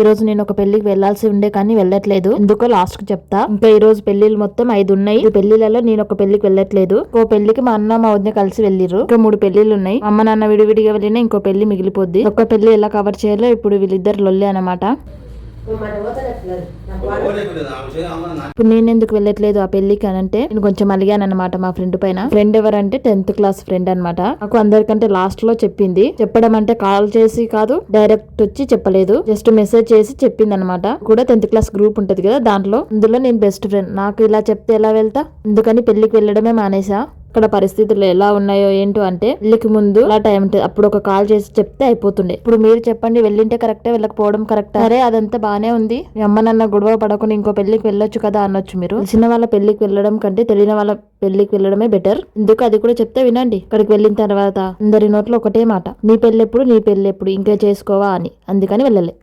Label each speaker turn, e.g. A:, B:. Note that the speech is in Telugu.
A: ఈ రోజు నేను ఒక పెళ్ళికి వెళ్ళాల్సి ఉండే కానీ వెళ్ళట్లేదు. ఎందుకో లాస్ట్కి చెప్తా. ఇంకా ఈ రోజు పెళ్ళిలు మొత్తం ఐదు ఉన్నాయి. ఈ పెళ్ళిలలో నేను ఒక పెళ్ళికి వెళ్ళట్లేదు. ఓ పెళ్ళికి మా అన్న మా వదిన కలిసి వెళ్ళిర్రు. ఇంకా మూడు పెళ్ళిళ్ళు ఉన్నాయి. అమ్మ నాన్న విడివిడిగా వెళ్ళినా ఇంకో పెళ్ళి మిగిలిపోద్ది. ఒక పెళ్ళి ఎలా కవర్ చేయాలో ఇప్పుడు వీళ్ళిద్దరు లొల్లే అనమాట ఇప్పుడు నేను ఎందుకు వెళ్ళట్లేదు ఆ పెళ్ళికి అని అంటే నేను కొంచెం అలిగాను అనమాట మా ఫ్రెండ్ పైన. ఫ్రెండ్ ఎవరంటే టెన్త్ క్లాస్ ఫ్రెండ్ అనమాట నాకు అందరికంటే లాస్ట్లో చెప్పింది. చెప్పడం అంటే కాల్ చేసి కాదు డైరెక్ట్ వచ్చి చెప్పలేదు. జస్ట్ మెసేజ్ చేసి చెప్పింది అనమాట కూడా టెన్త్ క్లాస్ గ్రూప్ ఉంటది కదా దాంట్లో. అందులో నేను బెస్ట్ ఫ్రెండ్ నాకు ఇలా చెప్తే ఎలా వెళ్తా? అందుకని పెళ్ళికి వెళ్ళడమే మానేసా? ఇక్కడ పరిస్థితులు ఎలా ఉన్నాయో ఏంటో అంటే పెళ్ళికి ముందు అలా టైం అప్పుడు ఒక కాల్ చేసి చెప్తే అయిపోతుండే. ఇప్పుడు మీరు చెప్పండి వెళ్ళింటే కరెక్టే వెళ్ళకపోవడం కరెక్ట్ సరే అదంతా బానే ఉంది. అమ్మ నాన్న గొడవ పడకుండా ఇంకో పెళ్ళికి వెళ్ళొచ్చు కదా అనొచ్చు మీరు. తెలిసిన వాళ్ళ పెళ్ళికి వెళ్ళడం కంటే తెలియని వాళ్ళ పెళ్ళికి వెళ్ళడమే బెటర్ ఎందుకు అది కూడా చెప్తే వినండి. ఇక్కడికి వెళ్ళిన తర్వాత అందరి నోట్లో ఒకటే మాట. నీ పెళ్ళెప్పుడు నీ పెళ్ళెప్పుడు ఇంకా చేసుకోవా అని. అందుకని వెళ్ళలే.